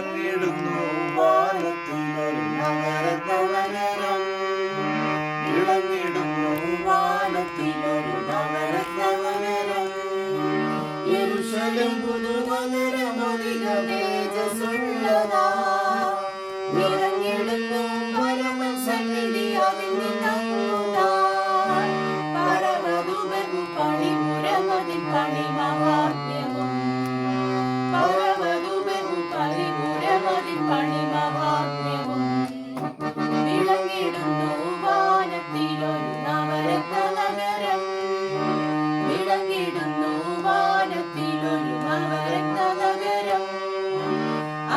വിളങ്ങിടുന്നു വാനത്തിലൊരു നഗരനഗരം വിളങ്ങിടുന്നു വാനത്തിലൊരു നഗരനഗരം യെരൂശലേം പുതുനഗരമധിക തേജസ്സുള്ളതാ. വിളങ്ങിടുന്നു പരമൻ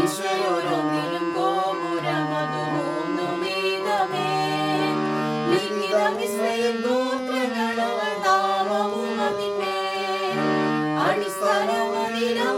ദിശയോരൊന്നിലും ഗോപുരം അത് മൂന്നു വീതമേ ലിഖിതമിസ്രയേൽ ഗോത്രങ്ങളവൾ നാമവും അതിന്മേൽ അടിസ്ഥാനമതിലപ്പുസ്തലൻ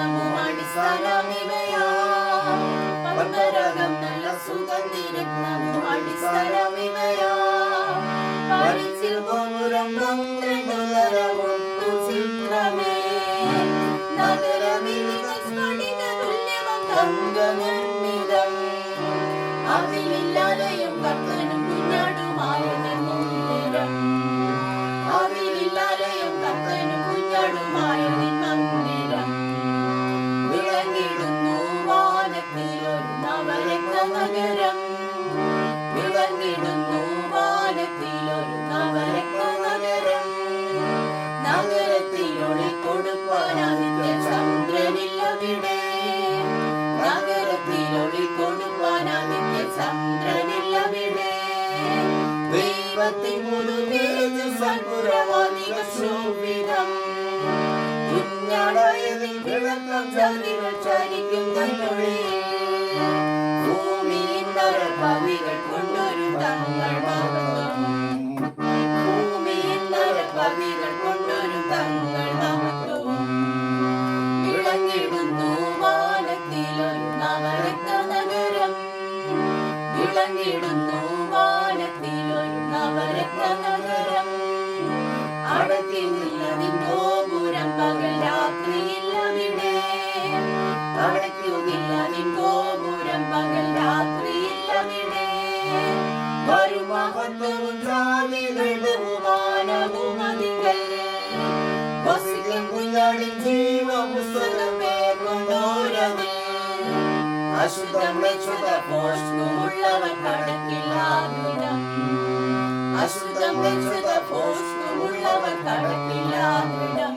സുഗന്ധിരത്നവും അടിസ്ഥാനമിവയാ പത്മരകം നല്ല സുഗന്ധിരത്നവും അടിസ്ഥാനമിവയാ പരിച്ചിൽ ഗോപുരം തരമൊത്തു ചിത്രമേ ഭൂമിയിൽ ഭൂമിയിൽ നരപവികൾ കൊണ്ടൊരു തങ്ങൾ നവരത്ന നഗരം അടയ്ക്കുന്നില്ലതിൻ ഗോപുരം പകൽ പകൽ അശുദ്ധം പോഷ്കുമുള്ളവൻ அசுத்தம் பெற்றத போஸ்கும் உள்ளவர் கணக்கில்லாவிடம்